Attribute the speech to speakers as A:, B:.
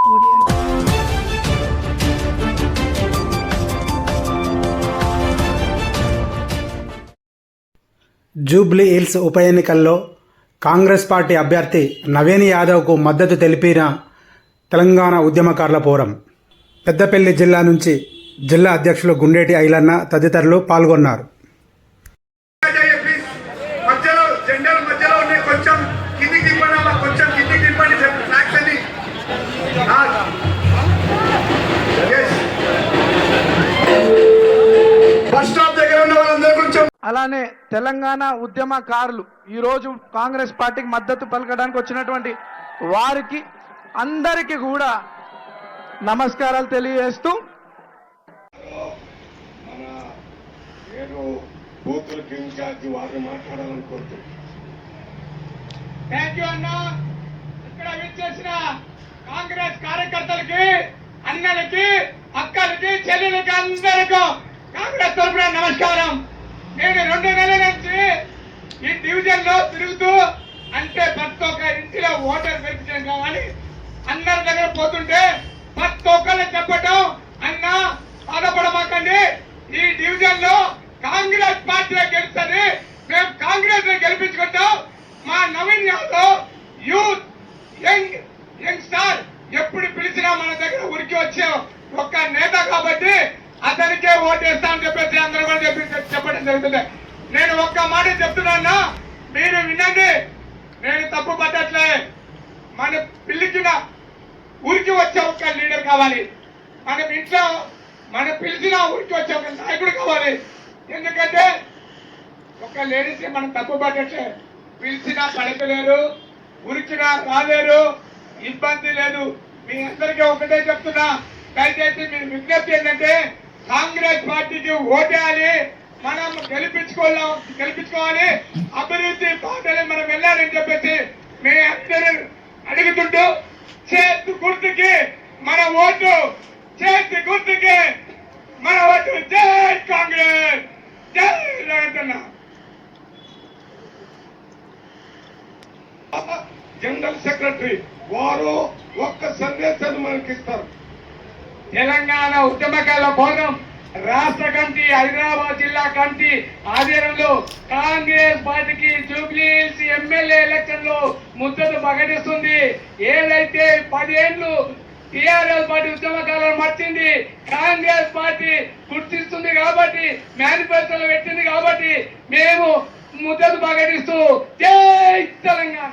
A: Jubilee hills ఉప ఎన్నికల్లో Congress party అభ్యర్థి నవీన్ యాదవ్కు మద్దతు తెలిపిన తెలంగాణ ఉద్యమకారుల పోరం పెద్దపల్లి జిల్లా నుంచి జిల్లా అధ్యక్షులు గుండేటి ఐలన్న తదితరులు పాల్గొన్నారు.
B: అలానే తెలంగాణ ఉద్యమకారులు ఈరోజు కాంగ్రెస్ పార్టీకి మద్దతు పలకడానికి వచ్చినటువంటి వారికి అందరికీ కూడా నమస్కారాలు తెలియజేస్తూ
C: మన ఏడు బూతులకు ఇన్ఛార్జి వారిని మాట్లాడాలని కోరుతున్నాను
D: థ్యాంక్ యూ అన్న. ఇక్కడ విచ్చేసిన కాంగ్రెస్ కార్యకర్తలకి అన్నలకి అక్కలకి చెల్లెలకి అందరికీ కాంగ్రెస్ తరఫున నమస్కారం నేను రెండు నెలల నుంచి ఈ డివిజన్లో తిరుగుతూ అంటే ప్రతి ఒక్క ఇంటిలో ఓటర్ వెరిఫికేషన్ కావాలి. అందరి దగ్గర పోతుంటే ప్రతి ఒక్కళ్ళు చెప్పటం అన్న బాధపడమాకండి. ఈ డివిజన్లో కాంగ్రెస్ పార్టీ గెలుస్తుంది. మేము కాంగ్రెస్ గెలిపించుకుంటాం. మా Naveen Yadav youth young young star ఎప్పుడు పిలిచినా మన దగ్గర ఉరికి వచ్చే ఒక్క నేత కాబట్టి అతనికే ఓటేస్తామని చెప్పేసి అందరూ కూడా చెప్పి చెప్పడం జరుగుతుంది. నేను ఒక్క మాట చెప్తున్నా మీరు వినండి. నేను తప్పు పట్టట్లే. మన పిలిచిన ఊరికి వచ్చే ఒక లీడర్ కావాలి. మనం ఇంట్లో మన పిలిచిన ఊరికి వచ్చే ఒక నాయకుడు కావాలి. ఎందుకంటే ఒక లేడీస్ మనం తప్పు పట్టట్లే. పిలిచినా పడకలేరు ఉరికినా రాలేరు ఇబ్బంది లేదు. మీ అందరికీ ఒకటే చెప్తున్నా. దయచేసి మీరు విజ్ఞప్తి ఏంటంటే కాంగ్రెస్ పార్టీకి ఓటేయాలి మనం గెలిపించుకోలేం గెలిపించుకోవాలి అభివృద్ధి బాటలో మనం వెళ్ళాలని చెప్పేసి మీ అందరూ అడుగుతుంటూ చేతి గుర్తుకి మన ఓటు చేతి గుర్తుకి మన ఓటు. జై కాంగ్రెస్! జై రేవంత్
C: జనరల్ సెక్రటరీ వారు ఒక్క సందేశాన్ని మనకి ఇస్తారు
D: తెలంగాణ ఉద్యమకాల భవనం రాష్ట్ర కమిటీ హైదరాబాద్ జిల్లా కమిటీ ఆధ్వర్యంలో కాంగ్రెస్ పార్టీకి జూబ్లీస్ ఎమ్మెల్యే ఎలక్షన్లో ముద్దలు ప్రకటిస్తుంది. ఏదైతే పదేళ్ళు టిఆర్ఎస్ పార్టీ ఉద్యమకాలను మర్చింది కాంగ్రెస్ పార్టీ గుర్తిస్తుంది కాబట్టి మేనిఫెస్టోలో పెట్టింది కాబట్టి మేము ముద్దలు ప్రకటిస్తూ జై తెలంగాణ.